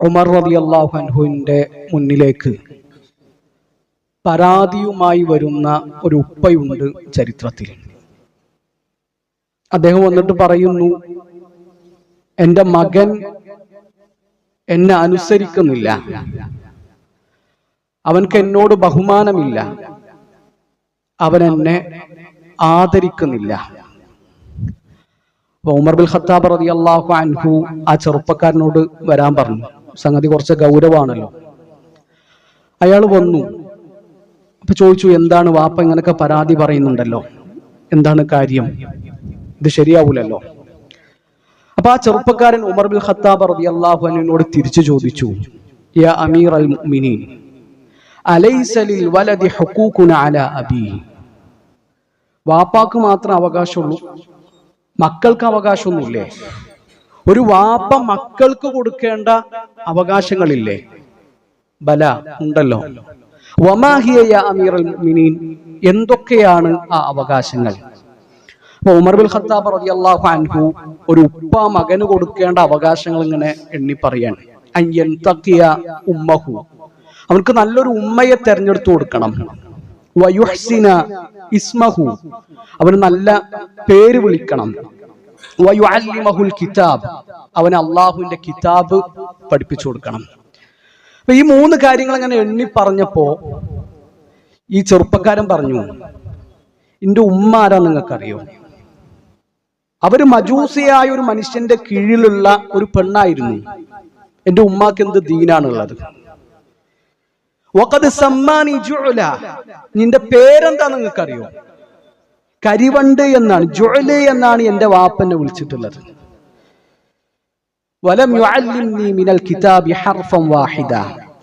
ഉമർ റബി അള്ളാഹുവിന്റെ മുന്നിലേക്ക്. പരാതിയുമായി വരുന്ന ഒരു ഉപ്പയുണ്ട് ചരിത്രത്തിൽ. അദ്ദേഹം വന്നിട്ട് പറയുന്നു എന്റെ മകൻ എന്നെ അനുസരിക്കുന്നില്ല. അവൻക്ക് എന്നോട് ബഹുമാനമില്ല. അവൻ എന്നെ ആദരിക്കുന്നില്ല. ഉമർ ബിൽ ഖത്താബ് റതി അള്ളാഹു അൻഹു ആ ചെറുപ്പക്കാരനോട് വരാൻ പറഞ്ഞു. സംഗതി കുറച്ച് ഗൗരവമാണല്ലോ അയാൾ വന്നു. അപ്പൊ ചോദിച്ചു എന്താണ് വാപ്പ ഇങ്ങനൊക്കെ പരാതി പറയുന്നുണ്ടല്ലോ? എന്താണ് കാര്യം? ഇത് ശരിയാവൂലല്ലോ? അപ്പൊ ആ ചെറുപ്പക്കാരൻ ഉമർ ബിൻ ഖത്താബ് റബി അള്ളാഹു തിരിച്ചു ചോദിച്ചു അമീർ അൽ അലൈസ ലിൽ വാപ്പാക്ക് മാത്രം അവകാശമുള്ളൂ. മക്കൾക്ക് അവകാശമൊന്നുമില്ലേ? ഒരു വാപ്പ മക്കൾക്ക് കൊടുക്കേണ്ട അവകാശങ്ങളില്ലേ? ബല ഉണ്ടല്ലോ. വമാഹിയ അമീർ മുഅ്മിനീൻ? എന്തൊക്കെയാണ് ആ അവകാശങ്ങൾ? ഉമർ ബിൻ ഖത്താബ് റളിയല്ലാഹു അൻഹു ഒരു ഉപ്പ മകന് കൊടുക്കേണ്ട അവകാശങ്ങൾ ഇങ്ങനെ എണ്ണി പറയാണ്. അയ്യൻ തക്കിയ ഉമ്മഹു. അവർക്ക് നല്ലൊരു ഉമ്മയെ തെരഞ്ഞെടുത്തു കൊടുക്കണം. വയുഹ്സിന ഇസ്മഹു. അവന് നല്ല പേര് വിളിക്കണം. കിതാബ് അവന് അള്ളാഹുവിന്റെ കിതാബ് പഠിപ്പിച്ചു കൊടുക്കണം. അപ്പൊ ഈ മൂന്ന് കാര്യങ്ങൾ അങ്ങനെ എണ്ണി പറഞ്ഞപ്പോ ഈ ചെറുപ്പക്കാരൻ പറഞ്ഞു എന്റെ ഉമ്മ ആരാ നിങ്ങൾക്കറിയോ? അവർ മജൂസിയായ ഒരു മനുഷ്യന്റെ കീഴിലുള്ള ഒരു പെണ്ണായിരുന്നു. എന്റെ ഉമ്മാക്ക് എന്ത് ദീനാണുള്ളത്? നിന്റെ പേരെന്താ നിങ്ങൾക്കറിയോ? കരിവണ്ട് എന്നാണ് ജുഅൽ എന്നാണ് എന്റെ വാപ്പനെ വിളിച്ചിട്ടുള്ളത്. വലം മിനൽ കിതാബി ഹർഫൻ വാഹിദ.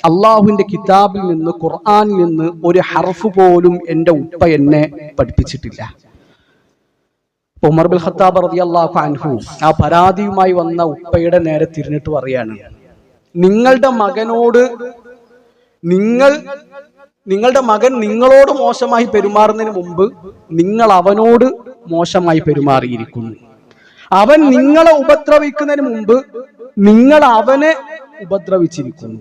അള്ളാഹുവിന്റെ കിതാബിൽ നിന്ന് ഖുർആാനിൽ നിന്ന് ഒരു ഹർഫ് പോലും എന്റെ ഉപ്പ എന്നെ പഠിപ്പിച്ചിട്ടില്ല. ഉമർ ബിൽ ഖത്താബ് റളിയല്ലാഹു അൻഹു ആ പരാതിയുമായി വന്ന ഉപ്പയുടെ നേരെ തിരിഞ്ഞിട്ട് പറയാണ് നിങ്ങളുടെ മകനോട് നിങ്ങൾ നിങ്ങളുടെ മകൻ നിങ്ങളോട് മോശമായി പെരുമാറുന്നതിന് മുമ്പ് നിങ്ങൾ അവനോട് മോശമായി പെരുമാറിയിരിക്കുന്നു. അവൻ നിങ്ങളെ ഉപദ്രവിക്കുന്നതിന് മുമ്പ് നിങ്ങൾ അവനെ ഉപദ്രവിച്ചിരിക്കുന്നു.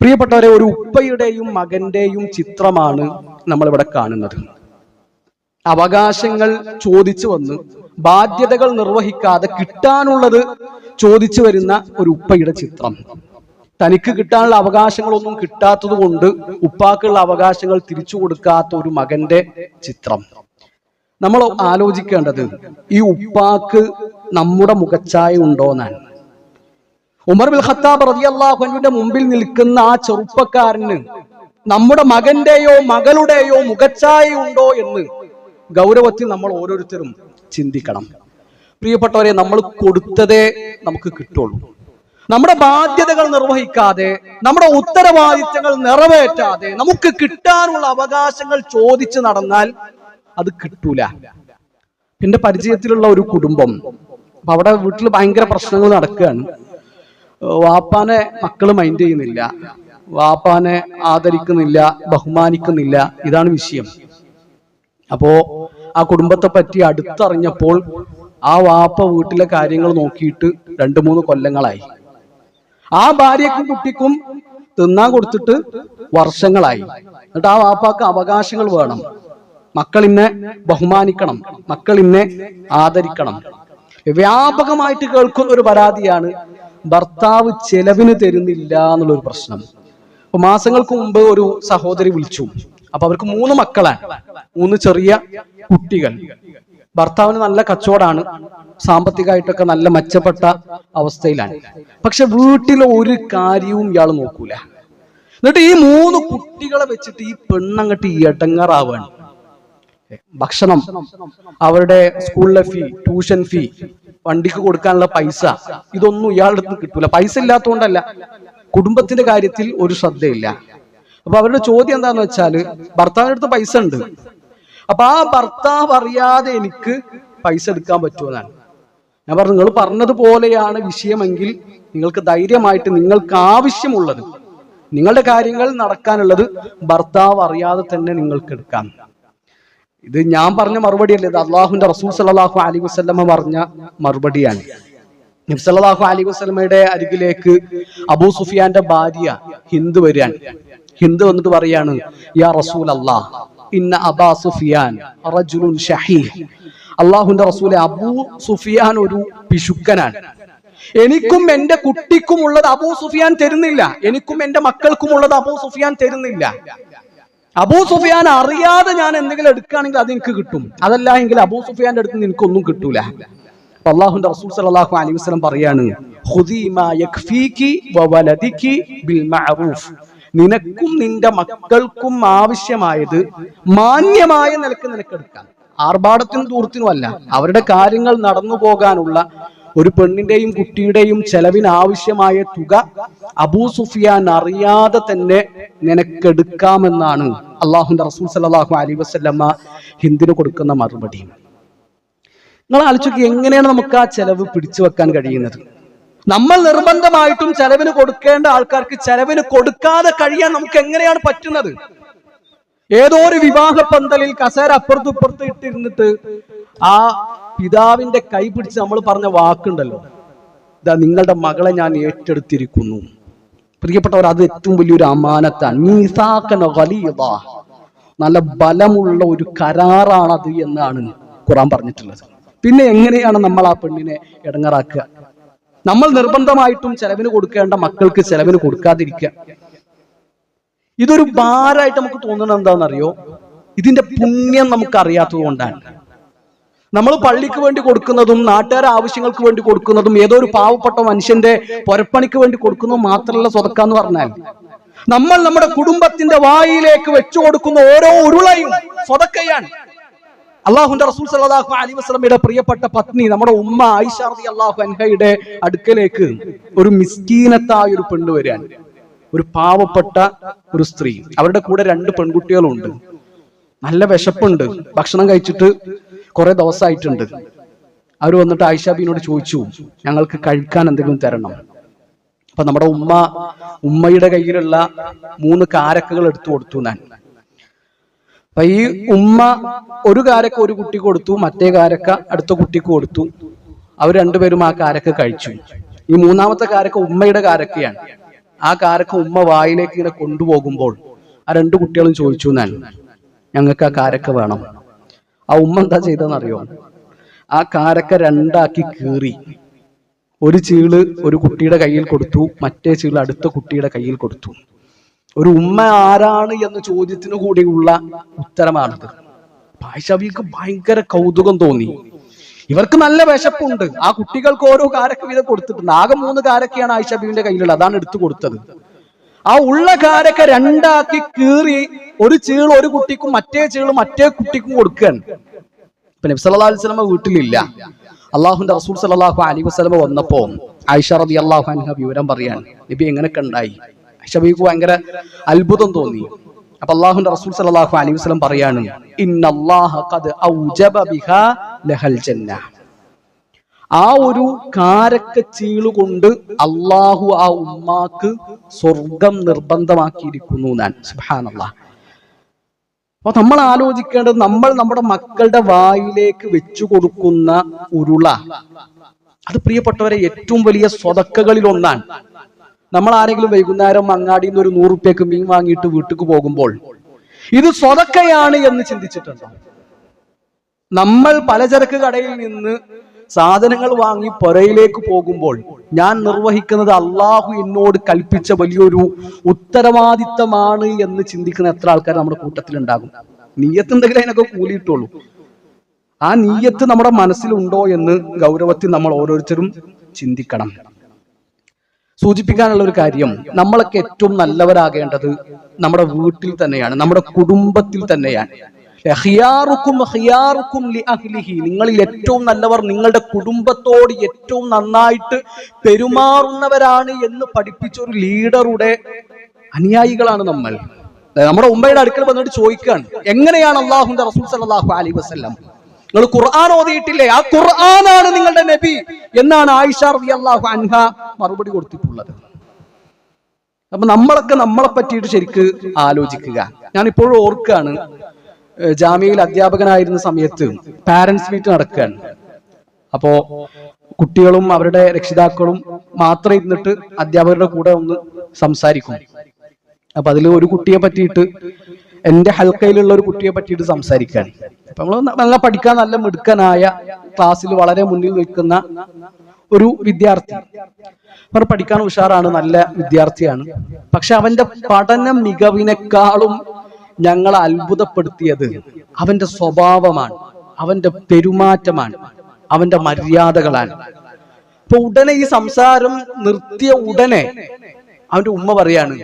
പ്രിയപ്പെട്ടവരെ ഒരു ഉപ്പയുടെയും മകന്റെയും ചിത്രമാണ് നമ്മളിവിടെ കാണുന്നത്. അവകാശങ്ങൾ ചോദിച്ചു വന്ന് ബാധ്യതകൾ നിർവഹിക്കാതെ കിട്ടാനുള്ളത് ചോദിച്ചു വരുന്ന ഒരു ഉപ്പയുടെ ചിത്രം. തനിക്ക് കിട്ടാനുള്ള അവകാശങ്ങളൊന്നും കിട്ടാത്തത് കൊണ്ട് ഉപ്പാക്കുള്ള അവകാശങ്ങൾ തിരിച്ചു കൊടുക്കാത്ത ഒരു മകന്റെ ചിത്രം. നമ്മൾ ആലോചിക്കേണ്ടത് ഈ ഉപ്പാക്ക് നമ്മുടെ മുഖച്ചായ ഉണ്ടോന്നാണ്. ഉമർ ബിൽ ഖത്താബ് റതിയല്ലാഹുവിന്റെ മുമ്പിൽ നിൽക്കുന്ന ആ ചെറുപ്പക്കാരന് നമ്മുടെ മകന്റെയോ മകളുടെയോ മുഖച്ചായ ഉണ്ടോ എന്ന് ഗൗരവത്തിൽ നമ്മൾ ഓരോരുത്തരും ചിന്തിക്കണം. പ്രിയപ്പെട്ടവരെ നമ്മൾ കൊടുത്തതേ നമുക്ക് കിട്ടുള്ളൂ. നമ്മുടെ ബാധ്യതകൾ നിർവഹിക്കാതെ നമ്മുടെ ഉത്തരവാദിത്തങ്ങൾ നിറവേറ്റാതെ നമുക്ക് കിട്ടാനുള്ള അവകാശങ്ങൾ ചോദിച്ചു നടന്നാൽ അത് കിട്ടൂല. എന്റെ പരിചയത്തിലുള്ള ഒരു കുടുംബം അപ്പൊ അവിടെ വീട്ടിൽ ഭയങ്കര പ്രശ്നങ്ങൾ നടക്കുകയാണ്. വാപ്പാനെ മക്കൾ മൈൻഡ് ചെയ്യുന്നില്ല. വാപ്പാനെ ആദരിക്കുന്നില്ല ബഹുമാനിക്കുന്നില്ല. ഇതാണ് വിഷയം. അപ്പോ ആ കുടുംബത്തെ പറ്റി അടുത്തറിഞ്ഞപ്പോൾ ആ വാപ്പ വീട്ടിലെ കാര്യങ്ങൾ നോക്കിയിട്ട് രണ്ടു മൂന്ന് കൊല്ലങ്ങളായി. ആ ഭാര്യക്കും കുട്ടിക്കും തിന്നാൻ കൊടുത്തിട്ട് വർഷങ്ങളായി. എന്നിട്ട് ആ വാപ്പാക്ക് അവകാശങ്ങൾ വേണം. മക്കൾ ഇന്നെ ബഹുമാനിക്കണം. മക്കൾ ഇന്നെ ആദരിക്കണം. വ്യാപകമായിട്ട് കേൾക്കുന്ന ഒരു പരാതിയാണ് ഭർത്താവ് ചെലവിന് തരുന്നില്ല എന്നുള്ള ഒരു പ്രശ്നം. അപ്പൊ മാസങ്ങൾക്ക് മുമ്പ് ഒരു സഹോദരി വിളിച്ചു. അപ്പൊ അവർക്ക് മൂന്ന് മക്കളാണ്. മൂന്ന് ചെറിയ കുട്ടികൾ. ഭർത്താവിന് നല്ല കച്ചവടമാണ്. സാമ്പത്തികമായിട്ടൊക്കെ നല്ല മെച്ചപ്പെട്ട അവസ്ഥയിലാണ്. പക്ഷെ വീട്ടിൽ ഒരു കാര്യവും ഇയാൾ നോക്കൂല. എന്നിട്ട് ഈ മൂന്ന് കുട്ടികളെ വെച്ചിട്ട് ഈ പെണ്ണങ്ങട്ട് ഇടങ്ങറാവാണ്. ഭക്ഷണം അവരുടെ സ്കൂളിലെ ഫീ ട്യൂഷൻ ഫീ വണ്ടിക്ക് കൊടുക്കാനുള്ള പൈസ ഇതൊന്നും ഇയാളുടെ അടുത്ത് കിട്ടൂല. പൈസ ഇല്ലാത്തതുകൊണ്ടല്ല കുടുംബത്തിന്റെ കാര്യത്തിൽ ഒരു ശ്രദ്ധയില്ല. അപ്പൊ അവരുടെ ചോദ്യം എന്താന്ന് വെച്ചാൽ ഭർത്താവിന്റെ അടുത്ത് പൈസ ഉണ്ട്. അപ്പൊ ആ ഭർത്താവ് അറിയാതെ എനിക്ക് പൈസ എടുക്കാൻ പറ്റുമെന്നാണ്. ഞാൻ പറഞ്ഞു നിങ്ങൾ പറഞ്ഞതുപോലെയാണ് വിഷയമെങ്കിൽ നിങ്ങൾക്ക് ധൈര്യമായിട്ട് നിങ്ങൾക്ക് ആവശ്യമുള്ളത് നിങ്ങളുടെ കാര്യങ്ങൾ നടക്കാനുള്ളത് ഭർത്താവ് അറിയാതെ തന്നെ നിങ്ങൾക്ക് എടുക്കാം. ഇത് ഞാൻ പറഞ്ഞ മറുപടിയല്ല ഇത് അള്ളാഹുന്റെ റസൂൽ സല്ലല്ലാഹു അലി വസല്ലമ പറഞ്ഞ മറുപടിയാണ്. നബ്സലാഹു അലി വസ്ലമയുടെ അരികിലേക്ക് അബൂ സുഫിയാന്റെ ഭാര്യ ഹിന്ദ് വരികയാണ്. ഹിന്ദ് വന്നിട്ട് പറയാണ് യാ റസൂൽ അള്ളാഹ് ഇന്ന അബാ സുഫിയാൻ അള്ളാഹുന്റെ റസൂലെ അബൂ സുഫിയാൻ ഒരു പിശുക്കനാണ്. എനിക്കും എന്റെ കുട്ടിക്കും ഉള്ളത് അബൂ സുഫിയാൻ തരുന്നില്ല. എനിക്കും എന്റെ മക്കൾക്കും ഉള്ളത് അബൂ സുഫിയാൻ തരുന്നില്ല. അബൂ സുഫിയാൻ അറിയാതെ ഞാൻ എന്തെങ്കിലും എടുക്കുകയാണെങ്കിൽ അത് എനിക്ക് കിട്ടും. അതല്ല എങ്കിൽ അബൂ സുഫിയാന്റെ അടുത്ത് നിന്ന് എനിക്കൊന്നും കിട്ടൂല. അള്ളാഹുന്റെ റസൂൽ സല്ലല്ലാഹു അലൈഹി വസ്ലം പറയാണ്. നിനക്കും നിന്റെ മക്കൾക്കും ആവശ്യമായത് മാന്യമായ നിലയ്ക്ക് നിനക്കെടുക്കാം ആർഭാടത്തിനും ദൂർത്തിനും അല്ല അവരുടെ കാര്യങ്ങൾ നടന്നു പോകാനുള്ള ഒരു പെണ്ണിന്റെയും കുട്ടിയുടെയും ചെലവിനാവശ്യമായ തുക അബൂ സുഫിയാൻ അറിയാതെ തന്നെ നിനക്കെടുക്കാമെന്നാണ് അള്ളാഹുന്റെ റസൂൽ സല്ലല്ലാഹു അലി വസല്ലമ്മ ഹിന്ദിന് കൊടുക്കുന്ന മറുപടി. നിങ്ങൾ ആലോചിക്കുക എങ്ങനെയാണ് നമുക്ക് ആ ചെലവ് പിടിച്ചു വെക്കാൻ കഴിയുന്നത്? നമ്മൾ നിർബന്ധമായിട്ടും ചെലവിന് കൊടുക്കേണ്ട ആൾക്കാർക്ക് ചെലവിന് കൊടുക്കാതെ കഴിയാൻ നമുക്ക് എങ്ങനെയാണ് പറ്റുന്നത്? ഏതോ ഒരു വിവാഹ പന്തലിൽ കസേര അപ്പുറത്തും ഇപ്പുറത്തും ഇട്ടിരുന്നിട്ട് ആ പിതാവിന്റെ കൈ പിടിച്ച് നമ്മൾ പറഞ്ഞ വാക്കുണ്ടല്ലോ. ഇതാ നിങ്ങളുടെ മകളെ ഞാൻ ഏറ്റെടുത്തിരിക്കുന്നു. പ്രിയപ്പെട്ടവർ അത് ഏറ്റവും വലിയൊരു അമാനത്താണ്. നല്ല ബലമുള്ള ഒരു കരാറാണത് എന്നാണ് ഖുറാൻ പറഞ്ഞിട്ടുള്ളത്. പിന്നെ എങ്ങനെയാണ് നമ്മൾ ആ പെണ്ണിനെ ഇടങ്ങറാക്കുക? നമ്മൾ നിർബന്ധമായിട്ടും ചെലവിന് കൊടുക്കേണ്ട മക്കൾക്ക് ചെലവിന് കൊടുക്കാതിരിക്കുക. ഇതൊരു ഭാരമായിട്ട് നമുക്ക് തോന്നുന്നത് എന്താണെന്നറിയോ? ഇതിന്റെ പുണ്യം നമുക്ക് അറിയാത്തത് കൊണ്ടാണ്. നമ്മൾ പള്ളിക്ക് വേണ്ടി കൊടുക്കുന്നതും നാട്ടുകാരെ ആവശ്യങ്ങൾക്ക് വേണ്ടി കൊടുക്കുന്നതും ഏതോ ഒരു പാവപ്പെട്ട മനുഷ്യന്റെ പൊരപ്പണിക്ക് വേണ്ടി കൊടുക്കുന്നതും മാത്രമല്ല സ്വതക്ക എന്ന് പറഞ്ഞാൽ നമ്മൾ നമ്മുടെ കുടുംബത്തിന്റെ വായിലേക്ക് വെച്ചു കൊടുക്കുന്ന ഓരോ ഉരുളയും സ്വതക്കയാണ്. അള്ളാഹുന്റെ റസൂൽ സല്ലല്ലാഹു അലി വസല്ലമയുടെ പ്രിയപ്പെട്ട പത്നി നമ്മുടെ ഉമ്മ ആയിഷ അള്ളാഹു അൻഹയുടെ അടുക്കലേക്ക് ഒരു മിസ്കീനത്തായ ഒരു പെണ്ണ് വരികയാണ്. ഒരു പാവപ്പെട്ട ഒരു സ്ത്രീ. അവരുടെ കൂടെ രണ്ട് പെൺകുട്ടികളുണ്ട്. നല്ല വിശപ്പുണ്ട്. ഭക്ഷണം കഴിച്ചിട്ട് കുറെ ദിവസമായിട്ടുണ്ട്. അവർ വന്നിട്ട് ആയിഷ ബീനോട് ചോദിച്ചു ഞങ്ങൾക്ക് കഴിക്കാൻ എന്തെങ്കിലും തരണം. അപ്പൊ നമ്മുടെ ഉമ്മ ഉമ്മയുടെ കയ്യിലുള്ള മൂന്ന് കാരക്കകൾ എടുത്തു കൊടുത്തു ഞാൻ. അപ്പൊ ഈ ഉമ്മ ഒരു കാരക്ക ഒരു കുട്ടി കൊടുത്തു മറ്റേ കാരക്ക അടുത്ത കുട്ടിക്ക് കൊടുത്തു. അവർ രണ്ടുപേരും ആ കാരക്ക കഴിച്ചു. ഈ മൂന്നാമത്തെ കാരക്ക ഉമ്മയുടെ കാരക്കയാണ്. ആ കാരക്ക ഉമ്മ വായിലേക്ക് ഇങ്ങനെ കൊണ്ടുപോകുമ്പോൾ ആ രണ്ട് കുട്ടികളും ചോദിച്ചു ഞാൻ ഞങ്ങൾക്ക് ആ കാരക്ക വേണം. ആ ഉമ്മ എന്താ ചെയ്തെന്നറിയോ ആ കാരക്ക രണ്ടാക്കി കീറി. ഒരു ചീൾ ഒരു കുട്ടിയുടെ കയ്യിൽ കൊടുത്തു മറ്റേ ചീൾ അടുത്ത കുട്ടിയുടെ കയ്യിൽ കൊടുത്തു. ഒരു ഉമ്മ ആരാണ് എന്ന ചോദ്യത്തിനു കൂടിയുള്ള ഉത്തരമാണിത്. ഭാഷവിക്ക് ഭയങ്കര കൗതുകം തോന്നി. ഇവർക്ക് നല്ല വിശപ്പുണ്ട്. ആ കുട്ടികൾക്ക് ഓരോ കാരക്ക വീതം കൊടുത്തിട്ടുണ്ട്. ആകെ മൂന്ന് കാരക്കയാണ് ആയിഷബീവിന്റെ കയ്യിലുള്ളത്. അതാണ് എടുത്തു കൊടുത്തത്. ആ ഉള്ള കാരക്ക രണ്ടാക്കി കീറി ഒരു ചീൾ ഒരു കുട്ടിക്കും മറ്റേ ചീൾ മറ്റേ കുട്ടിക്കും കൊടുക്കുകയാണ്. ഇപ്പൊ നബി സല്ലല്ലാഹു അലൈഹി വസല്ലമ വീട്ടിലില്ല. അള്ളാഹുന്റെ റസൂൽ സല്ലല്ലാഹു അലി വസ്ലമ വന്നപ്പോ ആയിഷ റളിയല്ലാഹു അൻഹ വിവരം പറയാണ്. നബി എങ്ങനെയൊക്കെ ഉണ്ടായി? ആയിഷ ബീവിക്ക് ഭയങ്കര അത്ഭുതം തോന്നി. അപ്പൊ അള്ളാഹുന്റെ റസൂൽ സലാഹു അലൈഹി വസ്ലം പറയാണ് ആ ഒരു കാരക്ക ചീൾ കൊണ്ട് അള്ളാഹു ആ ഉമ്മാക്ക് സ്വർഗം നിർബന്ധമാക്കിയിരിക്കുന്നു ഞാൻ സുബ്ഹാനല്ലാഹ്. അപ്പൊ നമ്മൾ ആലോചിക്കേണ്ടത് നമ്മൾ നമ്മുടെ മക്കളുടെ വായിലേക്ക് വെച്ചു കൊടുക്കുന്ന ഉരുള. അത് പ്രിയപ്പെട്ടവരെ ഏറ്റവും വലിയ സ്വതക്കകളിൽ ഒന്നാണ്. നമ്മൾ ആരെങ്കിലും വൈകുന്നേരം അങ്ങാടിയിൽ നിന്ന് ഒരു നൂറ് റുപ്യക്ക് മീൻ വാങ്ങിയിട്ട് വീട്ടിക്ക് പോകുമ്പോൾ ഇത് സ്വതക്കയാണ് എന്ന് ചിന്തിച്ചിട്ടുണ്ടോ? നമ്മൾ പലചരക്ക് കടയിൽ നിന്ന് സാധനങ്ങൾ വാങ്ങി പുരയിലേക്ക് പോകുമ്പോൾ ഞാൻ നിർവഹിക്കുന്നത് അള്ളാഹു എന്നോട് കൽപ്പിച്ച വലിയൊരു ഉത്തരവാദിത്തമാണ് എന്ന് ചിന്തിക്കുന്ന എത്ര ആൾക്കാർ നമ്മുടെ കൂട്ടത്തിൽ ഉണ്ടാകും നീയത്ത് എന്തെങ്കിലും അതിനൊക്കെ കൂലിയിട്ടുള്ളൂ. ആ നീയത്ത് നമ്മുടെ മനസ്സിലുണ്ടോ എന്ന് ഗൗരവത്തിൽ നമ്മൾ ഓരോരുത്തരും ചിന്തിക്കണം. സൂചിപ്പിക്കാനുള്ള ഒരു കാര്യം നമ്മളൊക്കെ ഏറ്റവും നല്ലവരാകേണ്ടത് നമ്മുടെ വീട്ടിൽ തന്നെയാണ് നമ്മുടെ കുടുംബത്തിൽ തന്നെയാണ്. നിങ്ങളിൽ ഏറ്റവും നല്ലവർ നിങ്ങളുടെ കുടുംബത്തോട് ഏറ്റവും നന്നായിട്ട് പെരുമാറുന്നവരാണ് എന്ന് പഠിപ്പിച്ച ഒരു ലീഡറുടെ അനുയായികളാണ് നമ്മൾ. നമ്മുടെ ഉമ്മയുടെ അടുക്കൽ വന്നിട്ട് ചോദിക്കുകയാണ് എങ്ങനെയാണ് അള്ളാഹുന്റെ റസൂൽ അലൈഹി വസല്ലം? നിങ്ങൾ ഖുർആൻ ഓതിയിട്ടില്ലേ? ആ ഖുർആനാണ് നിങ്ങളുടെ നബി. എന്നാണ് ആയിഷ അള്ളാഹു അൻഹ മറുപടി കൊടുത്തിട്ടുള്ളത്. അപ്പൊ നമ്മളൊക്കെ നമ്മളെ പറ്റിയിട്ട് ശരിക്ക് ആലോചിക്കുക. ഞാൻ ഇപ്പോഴും ഓർക്കുകയാണ് ജാമ്യയിൽ അധ്യാപകനായിരുന്ന സമയത്ത് പാരന്റ്സ് മീറ്റ് നടക്കുകയാണ്. അപ്പോ കുട്ടികളും അവരുടെ രക്ഷിതാക്കളും മാത്രം ഇരുന്നിട്ട് അധ്യാപകരുടെ കൂടെ ഒന്ന് സംസാരിക്കും. അപ്പൊ അതിൽ ഒരു കുട്ടിയെ പറ്റിയിട്ട് എന്റെ ഹൽക്കയിലുള്ള ഒരു കുട്ടിയെ പറ്റിയിട്ട് സംസാരിക്കാൻ അപ്പൊ നമ്മൾ നല്ല പഠിക്കാൻ നല്ല മിടുക്കനായ ക്ലാസ്സിൽ വളരെ മുന്നിൽ നിൽക്കുന്ന ഒരു വിദ്യാർത്ഥി. അവർ പഠിക്കാൻ ഉഷാറാണ് നല്ല വിദ്യാർത്ഥിയാണ്. പക്ഷെ അവന്റെ പഠന മികവിനേക്കാളും ഞങ്ങളെ അത്ഭുതപ്പെടുത്തിയത് അവന്റെ സ്വഭാവമാണ് അവന്റെ പെരുമാറ്റമാണ് അവന്റെ മര്യാദകളാണ്. അപ്പൊ ഉടനെ ഈ സംസാരം നിർത്തിയ ഉടനെ അവന്റെ ഉമ്മ പറയാണ്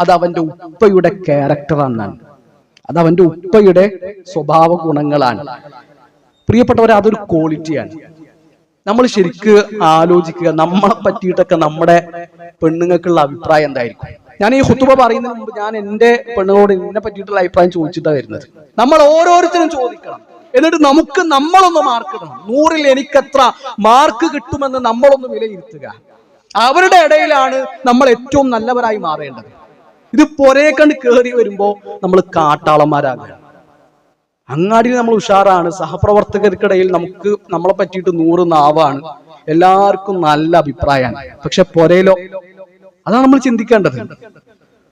അത് അവന്റെ ഉപ്പയുടെ ക്യാരക്ടറാണെന്നാണ് അത് അവന്റെ ഉപ്പയുടെ സ്വഭാവ ഗുണങ്ങളാണ്. പ്രിയപ്പെട്ടവരെ അതൊരു ക്വാളിറ്റിയാണ് നമ്മൾ ശരിക്ക് ആലോചിക്കുക നമ്മളെ പറ്റിയിട്ടൊക്കെ നമ്മുടെ പെണ്ണുങ്ങൾക്കുള്ള അഭിപ്രായം എന്തായിരിക്കും? ഞാൻ ഈ ഹുത്തുബ പറയുന്നതിന് മുമ്പ് ഞാൻ എന്റെ പെണ്ണുങ്ങളോട് എന്നെ പറ്റിയിട്ടുള്ള അഭിപ്രായം ചോദിച്ചിട്ടാണ് വരുന്നത്. നമ്മൾ ഓരോരുത്തരും ചോദിക്കണം. എന്നിട്ട് നമുക്ക് നമ്മളൊന്ന് മാർക്ക് ഇടണം. നൂറിൽ എനിക്കെത്ര മാർക്ക് കിട്ടുമെന്ന് നമ്മളൊന്ന് വിലയിരുത്തുക. അവരുടെ ഇടയിലാണ് നമ്മൾ ഏറ്റവും നല്ലവരായി മാറേണ്ടത്. ഇത് പൊരേ കണ്ട് കയറി വരുമ്പോ നമ്മൾ കാട്ടാളന്മാരാകുക. അങ്ങാടിയിൽ നമ്മൾ ഉഷാറാണ്. സഹപ്രവർത്തകർക്കിടയിൽ നമുക്ക് നമ്മളെ പറ്റിയിട്ട് നൂറ് നാവാണ്. എല്ലാവർക്കും നല്ല അഭിപ്രായമാണ്. പക്ഷെ പൊരയിലോ അതാണ് നമ്മൾ ചിന്തിക്കേണ്ടത്.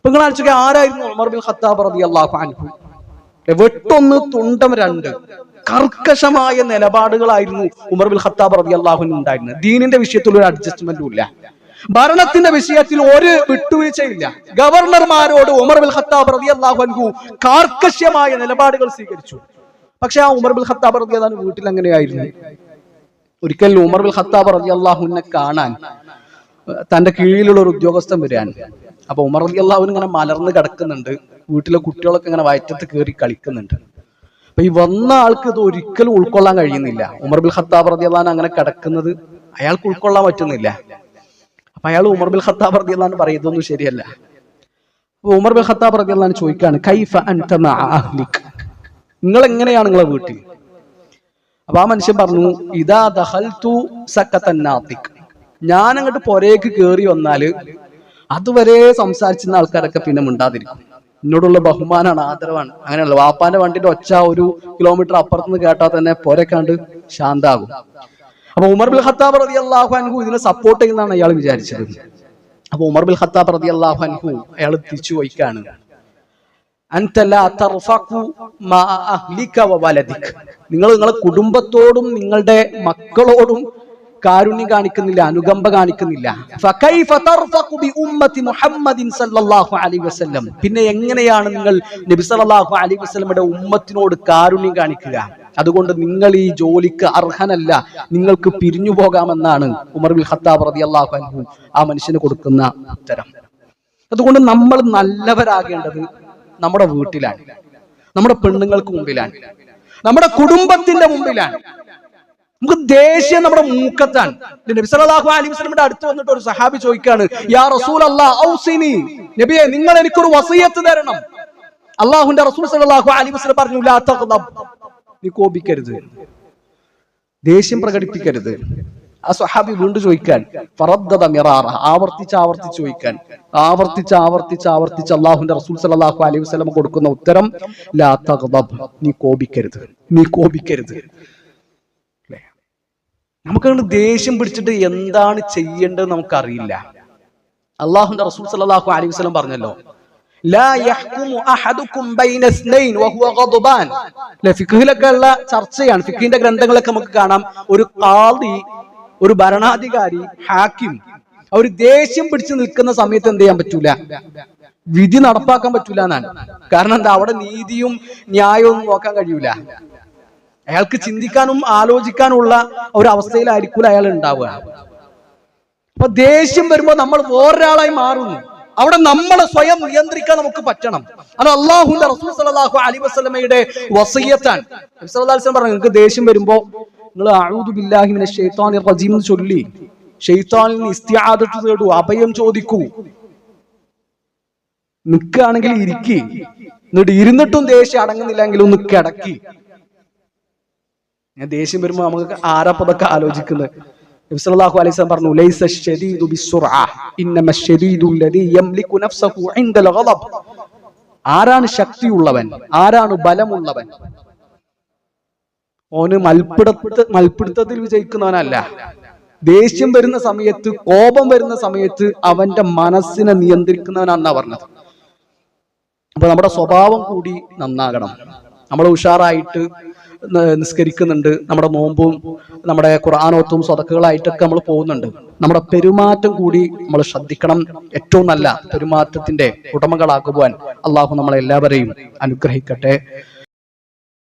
ആലോചിക്കുക ആരായിരുന്നു ഉമർ ബിൻ ഖത്താബ് റളിയല്ലാഹു അൻഹു? വെട്ടൊന്ന് തുണ്ടം രണ്ട് കർക്കശമായ നിലപാടുകളായിരുന്നു ഉമർ ബിൻ ഖത്താബ് റളിയല്ലാഹു ഉണ്ടായിരുന്നത്. ദീനിന്റെ വിഷയത്തിൽ ഒരു അഡ്ജസ്റ്റ്മെന്റും ഇല്ല. ഭരണത്തിന്റെ വിഷയത്തിൽ ഒരു വിട്ടുവീഴ്ചയില്ല. ഗവർണർമാരോട് ഉമർ ബിൻ ഖത്താബ് റളിയല്ലാഹു അൻഹു കാർക്കശ്യമായ നിലപാടുകൾ സ്വീകരിച്ചു. പക്ഷെ ആ ഉമർ ബിൻ ഖത്താബ് റളിയല്ലാഹു വീട്ടിൽ അങ്ങനെയായിരുന്നു. ഒരിക്കൽ ഉമർ ബിൻ ഖത്താബ് അള്ളാഹുവിനെ കാണാൻ തന്റെ കീഴിലുള്ള ഒരു ഉദ്യോഗസ്ഥൻ വരാൻ അപ്പൊ ഉമർ അലി അള്ളാഹുവിന് ഇങ്ങനെ മലർന്ന് കിടക്കുന്നുണ്ട്. വീട്ടിലെ കുട്ടികളൊക്കെ ഇങ്ങനെ വയറ്റത്ത് കയറി കളിക്കുന്നുണ്ട്. അപ്പൊ ഈ വന്ന ആൾക്ക് ഇത് ഒരിക്കലും ഉൾക്കൊള്ളാൻ കഴിയുന്നില്ല. ഉമർ ബിൽ ഖത്താബ് അള്ളഹാൻ അങ്ങനെ കിടക്കുന്നത് അയാൾക്ക് ഉൾക്കൊള്ളാൻ പറ്റുന്നില്ല. അപ്പൊ അയാൾ ഉമർ ബിൽ ഖത്താബ് റതി അള്ളഹാൻ പറയും ഇതൊന്നും ശരിയല്ല. അപ്പൊ ഉമർ ബിൽ ഖത്താബ് റതി അള്ളഹാൻ ചോദിക്കാണ് കൈഫ അഹ്ലിക്? നിങ്ങൾ എങ്ങനെയാണ് നിങ്ങളെ വീട്ടിൽ? അപ്പൊ ആ മനുഷ്യൻ പറഞ്ഞു ഇതാ ദഹൽതു സക്കത്തന്നാത്തിക് ഞാൻ അങ്ങോട്ട് പുരയ്ക്ക് കയറി വന്നാൽ അതുവരെ സംസാരിച്ചിരുന്ന ആൾക്കാരൊക്കെ പിന്നെ മിണ്ടാതിരിക്കും. എന്നോടുള്ള ബഹുമാനാണ് ആദരവാണ്. അങ്ങനെയുള്ള വാപ്പാന്റെ വണ്ടിന്റെ ഒച്ച ഒരു കിലോമീറ്റർ അപ്പുറത്തുനിന്ന് കേട്ടാൽ തന്നെ പൊരക്കാണ്ട് ശാന്താകും. അപ്പൊ ഉമർ ബിൽ ഖത്താബ് റതി അള്ളാഹു അൻഹു ഇതിനെ സപ്പോർട്ട് ചെയ്യുന്നതാണ് അയാൾ വിചാരിച്ചത്. അപ്പൊ ഉമർ ബിൽ ഖത്താബ് റതി അള്ളാഹു അൻഹു അയാൾ തിരിച്ചു വയ്ക്കാണ് നിങ്ങൾ നിങ്ങളെ കുടുംബത്തോടും നിങ്ങളുടെ മക്കളോടും കാരുണ്യം കാണിക്കുന്നില്ല അനുകമ്പ കാണിക്കുന്നില്ല. പിന്നെ എങ്ങനെയാണ് നിങ്ങൾ നബി സല്ലല്ലാഹു അലൈഹി വസല്ലമയുടെ ഉമ്മത്തിനോട് കാരുണ്യം കാണിക്കുക? അതുകൊണ്ട് നിങ്ങൾ ഈ ജോലിക്ക് അർഹനല്ല. നിങ്ങൾക്ക് പിരിഞ്ഞു പോകാമെന്നാണ് ഉമർ ബിൻ ഖത്താബ് റതി അള്ളാഹു ആ മനുഷ്യന് കൊടുക്കുന്ന ഉത്തരം. അതുകൊണ്ട് നമ്മൾ നല്ലവരാകേണ്ടത് നമ്മുടെ വീട്ടിലാണ്. നമ്മുടെ പെണ്ണുങ്ങൾക്ക് മുമ്പിലാണ്. നമ്മുടെ കുടുംബത്തിന്റെ മുമ്പിലാണ്. നമുക്ക് ദേഷ്യം നമ്മുടെ മൂക്കത്താണ്. നബി അലൈഹി വസല്ലമയുടെ അടുത്ത് വന്നിട്ട് ഒരു സഹാബി ചോദിക്കാണ് യാ റസൂൽ ഔസിനി നബിയെ നിങ്ങൾ എനിക്കൊരു വസിയത്ത് തരണം. അള്ളാഹുന്റെ റസൂൽ സല്ലല്ലാഹു അലൈഹി വസല്ലം പറഞ്ഞു ലാ നീ കോപിക്കരുത് ദേഷ്യം പ്രകടിപ്പിക്കരുത്. ആ സ്വഹാബി വീണ്ടും ചോദിക്കാൻ ഫറദ്ദദ മിറാറ ആവർത്തിച്ച് ആവർത്തിച്ച് ചോദിക്കാൻ. ആവർത്തിച്ച് ആവർത്തിച്ച് ആവർത്തിച്ച് അള്ളാഹുന്റെ റസൂൽ സല്ലല്ലാഹു അലൈഹി വസല്ലം കൊടുക്കുന്ന ഉത്തരം ലാ നീ കോപിക്കരുത് നീ കോപിക്കരുത് നമുക്ക് ദേഷ്യം പിടിച്ചിട്ട് എന്താണ് ചെയ്യേണ്ടത് നമുക്കറിയില്ല. അള്ളാഹുന്റെ റസൂൽ സല്ലല്ലാഹു അലൈഹി വസ്ലം പറഞ്ഞല്ലോ ഫിഖ്ഹിലൊക്കെ ഉള്ള ചർച്ചയാണ്. ഫിഖിന്റെ ഗ്രന്ഥങ്ങളൊക്കെ നമുക്ക് കാണാം. ഒരു ഖാദി ഒരു ഭരണാധികാരി ഹാക്കിം ഒരു ദേഷ്യം പിടിച്ചു നിൽക്കുന്ന സമയത്ത് എന്ത് ചെയ്യാൻ പറ്റൂല? വിധി നടപ്പാക്കാൻ പറ്റൂല എന്നാണ്. കാരണം എന്താ? അവിടെ നീതിയും ന്യായവും നോക്കാൻ കഴിയൂല. അയാൾക്ക് ചിന്തിക്കാനും ആലോചിക്കാനുള്ള ഒരു അവസ്ഥയിലായിരിക്കൂല അയാൾ ഉണ്ടാവുക. അപ്പൊ ദേഷ്യം വരുമ്പോ നമ്മൾ വേറൊരാളായി മാറുന്നു. അവിടെ നമ്മളെ സ്വയം നിയന്ത്രിക്കാൻ നമുക്ക് പറ്റണം. അത് അള്ളാഹുന്റെ റസൂൽ സല്ലല്ലാഹു അലി വസ്ലമയുടെ വസയ്യത്താണ് പറഞ്ഞു നിങ്ങൾക്ക് ദേഷ്യം വരുമ്പോ നിങ്ങൾ അഊദു ബില്ലാഹി മിനശ് റജീം എന്ന് ചൊല്ലി. ഷെയ്ത്താനിൽ നിന്ന് ഇസ്തിആദത്ത് തേടൂ അഭയം ചോദിക്കൂ. നിൽക്കുകയാണെങ്കിൽ ഇരിക്കി. എന്നിട്ട് ഇരുന്നിട്ടും ദേഷ്യം അടങ്ങുന്നില്ലെങ്കിൽ ഒന്ന് കിടക്കി. ഞാൻ ദേഷ്യം വരുമ്പോ നമുക്ക് ആരാപ്പതൊക്കെ ആലോചിക്കുന്നത്? പറഞ്ഞു ലൈസ നഫ്സഹു ആരാണ് ശക്തിയുള്ളവൻ? ആരാണ് ബലമുള്ളവൻ? ഓന് മൽപ്പിടത്ത് മൽപ്പിടുത്തത്തിൽ വിജയിക്കുന്നവനല്ല. ദേഷ്യം വരുന്ന സമയത്ത് കോപം വരുന്ന സമയത്ത് അവന്റെ മനസ്സിനെ നിയന്ത്രിക്കുന്നവനാണെന്നാ പറഞ്ഞത്. അപ്പൊ നമ്മുടെ സ്വഭാവം കൂടി നന്നാകണം. നമ്മൾ ഉഷാറായിട്ട് നിസ്കരിക്കുന്നുണ്ട്. നമ്മുടെ നോമ്പും നമ്മുടെ ഖുറാനോത്തും സ്വതക്കുകളായിട്ടൊക്കെ നമ്മൾ പോകുന്നുണ്ട്. നമ്മുടെ പെരുമാറ്റം കൂടി നമ്മൾ ശ്രദ്ധിക്കണം. ഏറ്റവും നല്ല പെരുമാറ്റത്തിന്റെ ഉടമകളാക്കുവാൻ അള്ളാഹു നമ്മളെ എല്ലാവരെയും അനുഗ്രഹിക്കട്ടെ.